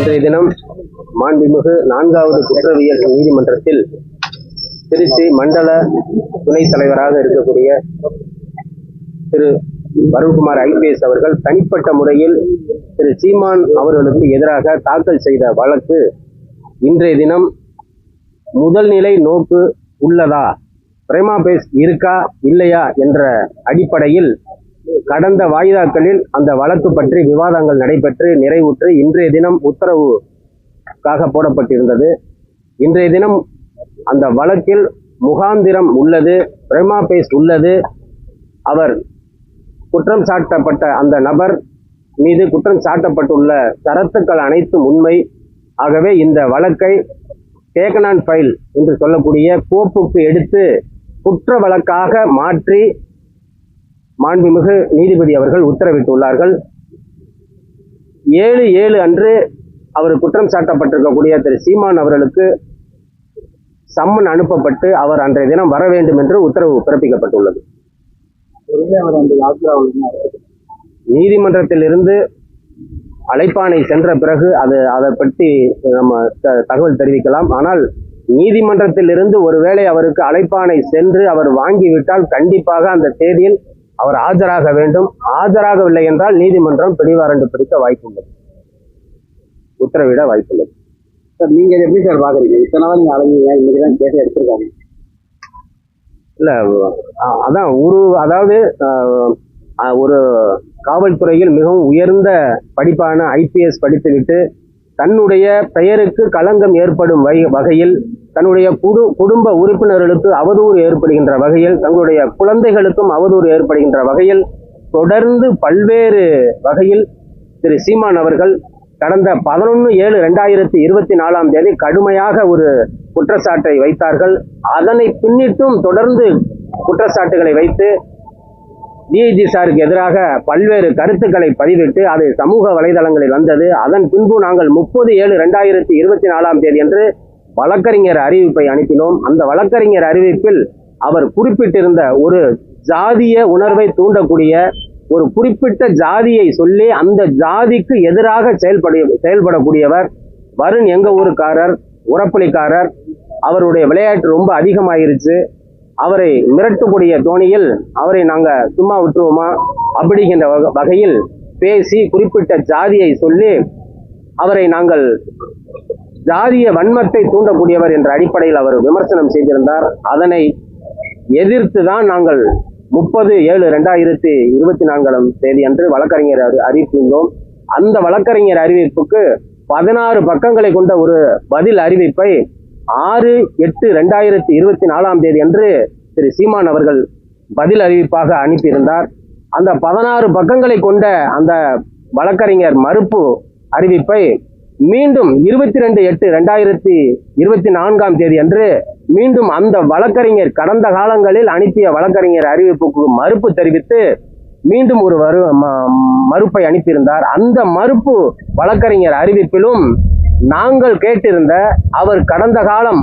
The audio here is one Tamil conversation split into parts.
இன்றைய தினம் மாண்புமிகு நான்காவது குற்றவியல் நீதிமன்றத்தில் திருச்சி மண்டல துணைத் தலைவராக இருக்கக்கூடிய திரு வருண்குமார் ஐபிஎஸ் அவர்கள் தனிப்பட்ட முறையில் திரு சீமான் அவர்களுக்கு எதிராக தாக்கல் செய்த வழக்கு இன்றைய தினம் முதல் நிலை நோக்கு உள்ளதா? பிரேமா பேஸ் இருக்கா? இல்லையா? என்ற அடிப்படையில் கடந்த வாய்தாக்களில் அந்த வழக்கு பற்றி விவாதங்கள் நடைபெற்று நிறைவுற்று இன்றைய தினம் உத்தரவுக்காக போடப்பட்டிருந்தது. இன்றைய தினம் அந்த வழக்கில் முகாந்திரம் உள்ளது பிரேமா பேஸ் உள்ளது. அவர் குற்றம் சாட்டப்பட்ட அந்த நபர் மீது குற்றம் சாட்டப்பட்டுள்ள சரத்துக்கள் அனைத்தும் உண்மை. ஆகவே இந்த வழக்கை டேக்கனான் ஃபைல் என்று சொல்லக்கூடிய கோப்புக்கு எடுத்து குற்ற வழக்காக மாற்றி மாண்புமிகு நீதிபதி அவர்கள் உத்தரவிட்டுள்ளார்கள். ஏழு ஏழு அன்று அவர் குற்றம் சாட்டப்பட்டிருக்கக்கூடிய திரு சீமான் அவர்களுக்கு சம்மன் அனுப்பப்பட்டு அவர் அன்றைய தினம் வர வேண்டும் என்று உத்தரவு பிறப்பிக்கப்பட்டுள்ளது. நீதிமன்றத்தில் இருந்து அழைப்பானை சென்ற பிறகு அது அதை பற்றி நம்ம த- தகவல் தெரிவிக்கலாம். ஆனால் நீதிமன்றத்தில் இருந்து ஒருவேளை அவருக்கு அழைப்பானை சென்று அவர் வாங்கிவிட்டால் கண்டிப்பாக அந்த தேதியில் அவர் ஆஜராக வேண்டும். ஆஜராகவில்லை என்றால் நீதிமன்றம் பிடிவாரண்டு பிடிக்க வாய்ப்புள்ளது. உத்தரவிட வாய்ப்புள்ளது. சார் நீங்க எப்படி சார் பாக்குறீங்க? இத்தனை நாள் நீங்க அலைஞ்சீங்க இன்னைக்கு தான் கேட்டு எடுத்திருக்காங்க. இல்ல அதான் ஒரு அதாவது ஒரு காவல்துறையில் மிகவும் உயர்ந்த படிப்பான ஐபிஎஸ் படித்துவிட்டு தன்னுடைய பெயருக்கு களங்கம் ஏற்படும் வகை- வகையில் தன்னுடைய குடு குடும்ப உறுப்பினர்களுக்கு அவதூறு ஏற்படுகின்ற வகையில் தங்களுடைய குழந்தைகளுக்கும் அவதூறு ஏற்படுகின்ற வகையில் தொடர்ந்து பல்வேறு வகையில் திரு சீமான் அவர்கள் கடந்த பதினொன்று ஏழு ரெண்டாயிரத்தி இருபத்தி நாலாம் தேதி கடுமையாக ஒரு குற்றச்சாட்டை வைத்தார்கள். அதனை பின்னிட்டும் தொடர்ந்து குற்றச்சாட்டுகளை வைத்து டிஐஜி சாருக்கு எதிராக பல்வேறு கருத்துக்களை பதிவிட்டு அது சமூக வலைதளங்களில் வந்தது. அதன் பின்பு நாங்கள் முப்பது ஏழு ரெண்டாயிரத்தி இருபத்தி நாலாம் தேதி அன்று வழக்கறிஞர் அறிவிப்பை அனுப்பினோம். அந்த வழக்கறிஞர் அறிவிப்பில் அவர் குறிப்பிட்டிருந்த ஒரு ஜாதிய உணர்வை தூண்டக்கூடிய ஒரு குறிப்பிட்ட ஜாதியை சொல்லி அந்த ஜாதிக்கு எதிராக செயல்பட செயல்படக்கூடியவர் வருண் எங்க ஊருக்காரர் உரப்பலிக்காரர். அவருடைய விளையாட்டு ரொம்ப அதிகமாயிருச்சு. அவரை மிரட்டக்கூடிய தோணியில் அவரை நாங்கள் சும்மா விட்டுருவோமா? அப்படிங்கிற வகையில் பேசி குறிப்பிட்ட ஜாதியை சொல்லி அவரை நாங்கள் ஜாதிய வன்மத்தை தூண்டக்கூடியவர் என்ற அடிப்படையில் அவர் விமர்சனம் செய்திருந்தார். அதனை எதிர்த்து தான் நாங்கள் முப்பது ஏழு ரெண்டாயிரத்தி இருபத்தி நான்காம் தேதி அன்று வழக்கறிஞர் அறி- அறிவித்திருந்தோம் அந்த வழக்கறிஞர் அறிவிப்புக்கு பதினாறு பக்கங்களை கொண்ட ஒரு பதில் அறிவிப்பை ஆறு எட்டு ரெண்டாயிரத்தி இருபத்தி நாலாம் தேதி அன்று திரு சீமான் அவர்கள் பதில் அறிவிப்பாக அனுப்பியிருந்தார். அந்த பதினாறு பக்கங்களை கொண்ட அந்த வழக்கறிஞர் மறுப்பு அறிவிப்பை மீண்டும் இருபத்தி ரெண்டு எட்டு ரெண்டாயிரத்தி இருபத்தி நான்காம் தேதி அன்று மீண்டும் அந்த வழக்கறிஞர் கடந்த காலங்களில் அனுப்பிய வழக்கறிஞர் அறிவிப்புக்கு மறுப்பு தெரிவித்து மீண்டும் ஒரு ம- மறுப்பை அனுப்பியிருந்தார். அந்த மறுப்பு வழக்கறிஞர் அறிவிப்பிலும் நாங்கள் கேட்டிருந்த அவர் கடந்த காலம்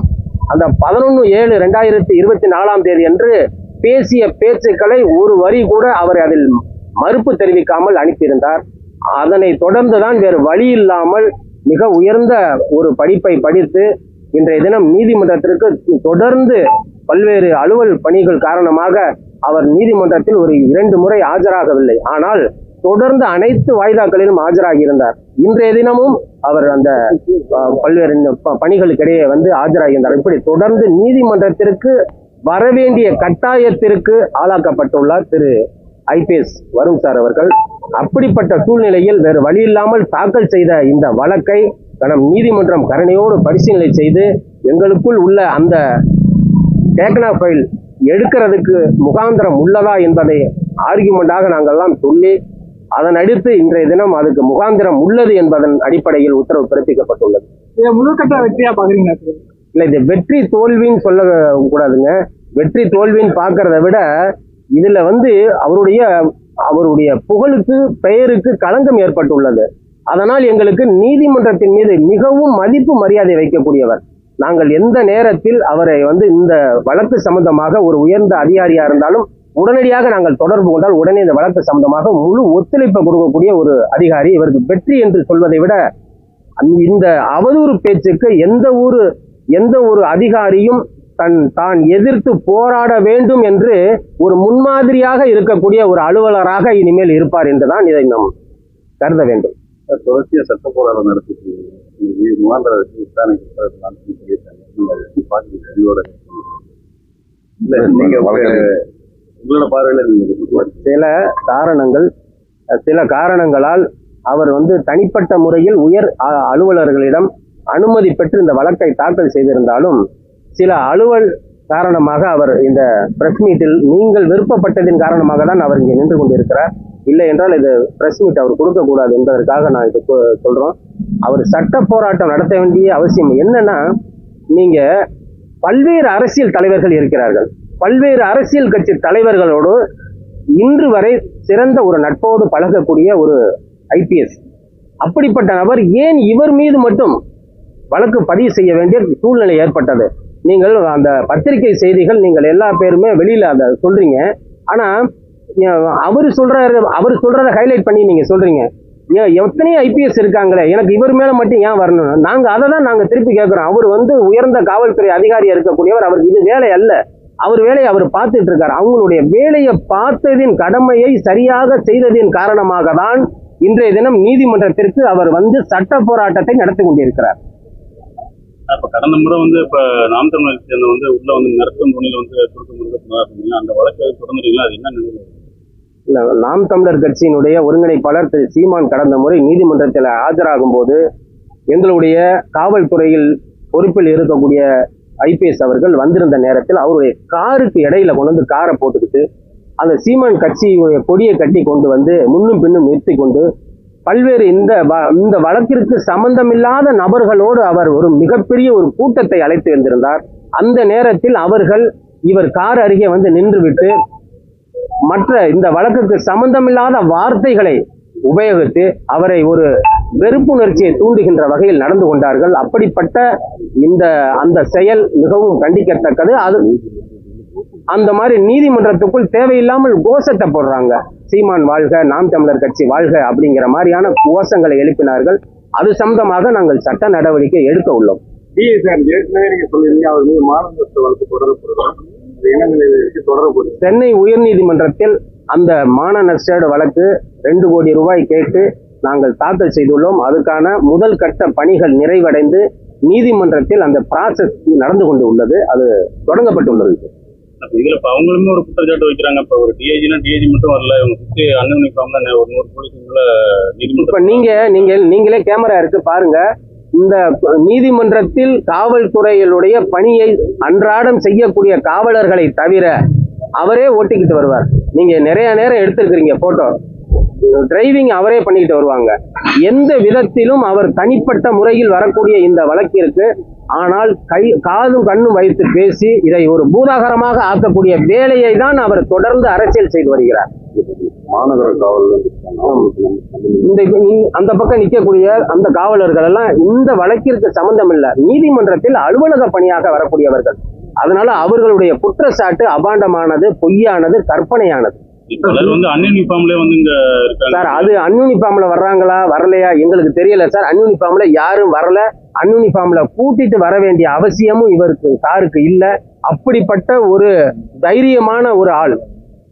அந்த பதினொன்று ஏழு ரெண்டாயிரத்தி இருபத்தி நாலாம் தேதி என்று பேசிய பேச்சுக்களை ஒரு வரி கூட அவர் அதில் மறுப்பு தெரிவிக்காமல் அனுப்பியிருந்தார். அதனை தொடர்ந்துதான் வேறு வழி இல்லாமல் மிக உயர்ந்த ஒரு படிப்பை படித்து இன்றைய தினம் நீதிமன்றத்திற்கு தொடர்ந்து பல்வேறு அலுவல் பணிகள் காரணமாக அவர் நீதிமன்றத்தில் ஒரு இரண்டு முறை ஆஜராகவில்லை. ஆனால் தொடர்ந்து அனைத்து வாய்தாக்களிலும் ஆஜராகி இருந்தார். இன்றைய தினமும் அவர் அந்த பல்வேறு பணிகளுக்கிடையே வந்து ஆஜராகியிருந்தார் இப்படி தொடர்ந்து நீதிமன்றத்திற்கு வரவேண்டிய கட்டாயத்திற்கு ஆளாக்கப்பட்டுள்ளார் திரு. ஐபிஎஸ் வருண் சார் அவர்கள். அப்படிப்பட்ட சூழ்நிலையில் வேறு வழி இல்லாமல் தாக்கல் செய்த இந்த வழக்கை நம் நீதிமன்றம் கருணையோடு பரிசீலனை செய்து எங்களுக்குள் உள்ள அந்த டேக்னா ஃபைல் எடுக்கிறதுக்கு முகாந்திரம் உள்ளதா என்பதை ஆர்குமெண்டாக நாங்கள்லாம் சொல்லி அதன் அடுத்து இன்றைய தினம் அதுக்கு முகாந்திரம் உள்ளது என்பதன் அடிப்படையில் உத்தரவு பிறப்பிக்கப்பட்டுள்ளது. இதை முதற்கட்ட வெற்றியா பாக்குறீங்களா சார்? இல்ல இது வெற்றி தோல்வின்னு சொல்ல கூடாதுங்க. வெற்றி தோல்வின்னு பார்க்கறத விட இதுல வந்து அவருடைய அவருடைய புகழுக்கு பெயருக்கு களங்கம் ஏற்பட்டுள்ளது. அதனால் எங்களுக்கு நீதிமன்றத்தின் மீது மிகவும் மதிப்பு மரியாதை வைக்கக்கூடியவர். நாங்கள் எந்த நேரத்தில் அவரை வந்து இந்த வழக்கு சம்பந்தமாக ஒரு உயர்ந்த அதிகாரியா இருந்தாலும் உடனடியாக நாங்கள் தொடர்பு கொண்டால் உடனே இந்த வழக்கு சம்பந்தமாக முழு ஒத்துழைப்பை கொடுக்கக்கூடிய ஒரு அதிகாரி இவருக்கு வெற்றி என்று சொல்வதை விட இந்த அவதூறு பேச்சுக்கு எந்த ஒரு எந்த ஒரு அதிகாரியும் தன் தான் எதிர்த்து போராட வேண்டும் என்று ஒரு முன்மாதிரியாக இருக்கக்கூடிய ஒரு அலுவலராக இனிமேல் இருப்பார் என்றுதான் இதை நாம் கருத வேண்டும். தொடர்ச்சியா சட்ட போராட்டம் நடத்திட்டு முகாந்திர விசாரணை உங்களோட சில காரணங்கள் சில காரணங்களால் அவர் வந்து தனிப்பட்ட முறையில் உயர் அ- அலுவலர்களிடம் அனுமதி பெற்று இந்த வழக்கை தாக்கல் செய்திருந்தாலும் சில அலுவல் காரணமாக அவர் இந்த பிரஸ் மீட்டில் நீங்கள் விருப்பப்பட்டதின் காரணமாக தான் அவர் இங்கே நின்று கொண்டிருக்கிறார். இல்லை என்றால் இது பிரஸ் மீட் அவர் கொடுக்கக்கூடாது என்பதற்காக நான் இது கொ- அவர் சட்ட போராட்டம் நடத்த வேண்டிய அவசியம் என்னன்னா நீங்கள் பல்வேறு அரசியல் தலைவர்கள் இருக்கிறார்கள். பல்வேறு அரசியல் கட்சி தலைவர்களோடு இன்று வரை சிறந்த ஒரு நட்போடு பழகக்கூடிய ஒரு ஐபிஎஸ். அப்படிப்பட்ட நபர் ஏன் இவர் மீது மட்டும் வழக்கு பதிவு செய்ய வேண்டிய சூழ்நிலை ஏற்பட்டது? நீங்கள் அந்த பத்திரிகை செய்திகள் நீங்கள் எல்லா பேருமே வெளியில் அதை சொல்றீங்க. ஆனா அவர் சொல்ற அவர் சொல்றதை ஹைலைட் பண்ணி நீங்க சொல்றீங்க. ஏன் எத்தனையோ ஐபிஎஸ் இருக்காங்களே எனக்கு இவர் மேல மட்டும் ஏன் வரணும் நாங்க அதை தான் நாங்க திருப்பி கேட்கிறோம். அவர் வந்து உயர்ந்த காவல்துறை அதிகாரியா இருக்கக்கூடியவர். அவருக்கு இது வேலை அல்ல. அவர் வேலையை அவர் பார்த்துட்டு இருக்காரு. அவங்களுடைய வேலையை பார்த்ததின் கடமையை சரியாக செய்ததின் காரணமாக தான் இன்றைய தினம் நீதிமன்றத்திற்கு அவர் வந்து சட்ட போராட்டத்தை நடத்தி கொண்டிருக்கிறார். இப்ப கடந்த முறை வந்து இப்ப நாம் தமிழர் சேர்ந்த வந்து உள்ள வந்து நிரப்பும் துணியில வந்து கொடுக்க முடியாது அந்த வழக்கை தொடர்ந்துட்டீங்களா அது என்ன நிலையில? இல்ல, நாம் தமிழர் கட்சியினுடைய ஒருங்கிணைப்பாளர் திரு சீமான் கடந்த முறை நீதிமன்றத்தில் ஆஜராகும் போது எங்களுடைய காவல்துறையில் பொறுப்பில் இருக்கக்கூடிய ஐபிஎஸ் அவர்கள் வந்திருந்த நேரத்தில் அவருடைய காருக்கு இடையில கொண்டு வந்து காரை போட்டுக்கிட்டு அந்த சீமான் கட்சியுடைய கொடியை கட்டி கொண்டு வந்து முன்னும் பின்னும் நிறுத்தி கொண்டு பல்வேறு இந்த வ- இந்த வழக்கிற்கு சம்பந்தமில்லாத நபர்களோடு அவர் ஒரு மிகப்பெரிய ஒரு கூட்டத்தை அழைத்து வந்திருந்தார். அந்த நேரத்தில் அவர்கள் இவர் கார் அருகே வந்து நின்றுவிட்டு மற்ற இந்த வழக்குக்கு சம்பந்தமில்லாத வார்த்தைகளை உபயோகித்து அவரை ஒரு வெறுப்புணர்ச்சியை தூண்டுகின்ற வகையில் நடந்து கொண்டார்கள். அப்படிப்பட்ட இந்த அந்த செயல் மிகவும் கண்டிக்கத்தக்கது. அது அந்த மாதிரி நீதிமன்றத்துக்குள் தேவையில்லாமல் கோஷத்தை போடுறாங்க. சீமான் வாழ்க நாம் தமிழர் கட்சி வாழ்க அப்படிங்கிற மாதிரியான கோஷங்களை எழுப்பினார்கள். அது சம்பந்தமாக நாங்கள் சட்ட நடவடிக்கை எடுக்க உள்ளோம். சென்னை உயர்நீதிமன்றத்தில் அந்த மான நஷ்டேடு வழக்கு ரெண்டு கோடி ரூபாய் கேட்டு நாங்கள் தாக்கல் செய்துள்ளோம். அதுக்கான முதல் கட்ட பணிகள் நிறைவடைந்து நீதிமன்றத்தில் அந்த ப்ராசஸ் நடந்து கொண்டு உள்ளது. அது தொடங்கப்பட்டுள்ளது. இதுல இப்ப அவங்களுமே ஒரு குற்றச்சாட்டு வைக்கிறாங்க. இப்ப ஒரு டிஐஜினா டிஐஜி மட்டும் வரல. இவங்க சுத்தி அண்ணன் யூனிஃபார்ம்ல ஒரு நூறு போலீஸ் இப்ப நீங்க நீங்க நீங்களே கேமரா இருக்கு பாருங்க. இந்த நீதிமன்றத்தில் காவல்துறையினுடைய பணியை அன்றாடம் செய்யக்கூடிய காவலர்களை தவிர அவரே ஓட்டிக்கிட்டு வருவார். நீங்க நிறைய நேரம் எடுத்திருக்கிறீங்க போட்டோ டிரைவிங் அவரே பண்ணிக்கிட்டு வருவாங்க. எந்த விதத்திலும் அவர் தனிப்பட்ட முறையில் வரக்கூடிய இந்த வழக்கிற்கு ஆனால் கை காதும் கண்ணும் வைத்து பேசி இதை ஒரு பூதாகரமாக ஆக்கக்கூடிய வேலையை தான் அவர் தொடர்ந்து அரசியல் செய்து வருகிறார். மாநகர காவல் இந்த அந்த பக்கம் நிற்கக்கூடிய அந்த காவலர்கள் எல்லாம் இந்த வழக்கிற்கு சம்பந்தம் இல்ல. நீதிமன்றத்தில் அலுவலக பணியாக வரக்கூடியவர்கள். அதனால அவர்களுடைய குற்றச்சாட்டு அபாண்டமானது பொய்யானது கற்பனையானது. வந்து அண்ணன் வந்து இங்க சார் அது அன்யூனிஃபார்ம்ல வர்றாங்களா வரலையா? எங்களுக்கு தெரியல சார். அன்யூனிஃபார்ம்ல யாரும் வரல. அன்யூனிஃபார்ம்ல கூட்டிட்டு வர வேண்டிய அவசியமும் இவருக்கு சாருக்கு இல்ல. அப்படிப்பட்ட ஒரு தைரியமான ஒரு ஆள்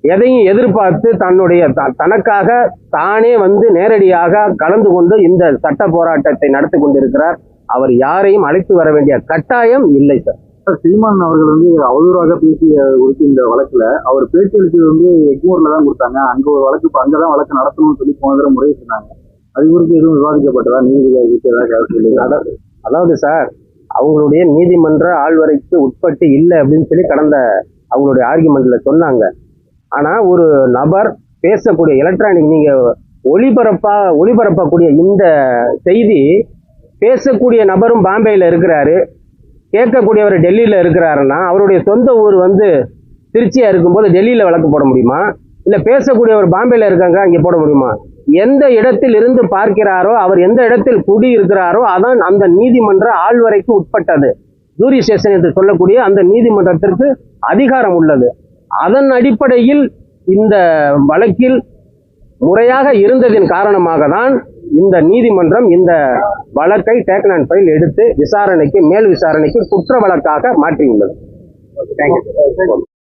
எதையும் எதிர்பார்த்து தன்னுடைய த- தனக்காக தானே வந்து நேரடியாக கலந்து கொண்டு இந்த சட்ட போராட்டத்தை நடத்தி கொண்டிருக்கிறார். அவர் யாரையும் அழைத்து வர வேண்டிய கட்டாயம் இல்லை சார். சீமான் அவர்கள் வந்து அவதூறாக பேசிய குறித்து இந்த வழக்குல அவர் பேட்டி அளித்தது வந்து எக்மூர்ல தான் கொடுத்தாங்க. அங்க ஒரு வழக்கு இப்ப அங்கதான் வழக்கு நடத்தணும்னு சொல்லி போன தடவை முறை சொன்னாங்க. அது குறித்து எதுவும் விவாதிக்கப்பட்டதா? நீதிபதி ஏதாவது சொல்லி அதாவது அதாவது சார் அவங்களுடைய நீதிமன்ற ஆள்வரைக்கு உட்பட்டு இல்லை அப்படின்னு சொல்லி கடந்த அவங்களுடைய ஆர்குமெண்ட்ல சொன்னாங்க. ஆனா ஒரு நபர் பேசக்கூடிய எலக்ட்ரானிக் நீங்க ஒளிபரப்பா ஒளிபரப்பக்கூடிய இந்த செய்தி பேசக்கூடிய நபரும் பாம்பேயில் இருக்கிறாரு. கேட்கக்கூடியவர் டெல்லியில் இருக்கிறாருன்னா அவருடைய சொந்த ஊர் வந்து திருச்சியாக இருக்கும்போது டெல்லியில் வழக்கு போட முடியுமா? இல்லை பேசக்கூடியவர் பாம்பேயில் இருக்காங்க அங்கே போட முடியுமா? எந்த இடத்தில் இருந்து பார்க்கிறாரோ அவர் எந்த இடத்தில் குடி இருக்கிறாரோ அதான் அந்த நீதிமன்ற ஆழ்வரைக்கு உட்பட்டது. ஜூரி ஸ்டேஷன் என்று சொல்லக்கூடிய அந்த நீதிமன்றத்திற்கு அதிகாரம் உள்ளது. அதன் அடிப்படையில் இந்த வழக்கில் முறையாக இருந்ததின் காரணமாக தான் இந்த நீதிமன்றம் இந்த வழக்கை டேக்கன் அண்ட் ஃபைல் எடுத்து விசாரணைக்கு மேல் விசாரணைக்கு குற்ற வழக்காக மாற்றியுள்ளது தேங்க்யூ